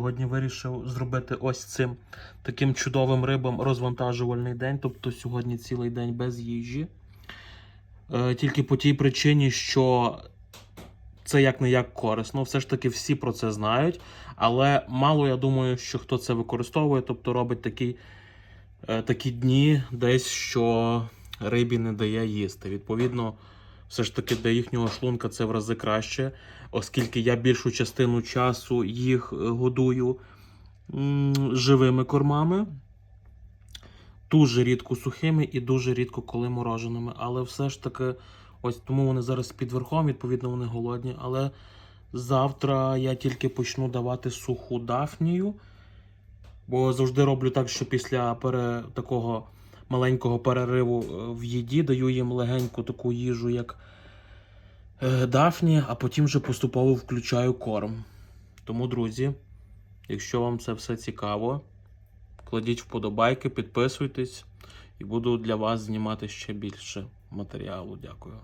Сьогодні вирішив зробити ось цим таким чудовим рибам розвантажувальний день. Тобто сьогодні цілий день без їжі. Е, тільки по тій причині, що це як не як корисно. Все ж таки всі про це знають. Але мало я думаю, що хто це використовує, тобто робить такі, е, такі дні, десь що рибі не дає їсти. Відповідно, все ж таки для їхнього шлунка це в рази краще, оскільки я більшу частину часу їх е, годую живими кормами. Дуже рідко сухими і дуже рідко коли мороженими. Але все ж таки, ось тому вони зараз під верхом, відповідно, вони голодні. Але завтра я тільки почну давати суху дафнію. Бо завжди роблю так, що після пере... такого маленького перериву е, в їді даю їм легеньку таку їжу, як е, дафні, а потім вже поступово включаю корм. Тому, друзі, якщо вам це все цікаво, кладіть вподобайки, підписуйтесь і буду для вас знімати ще більше матеріалу. Дякую.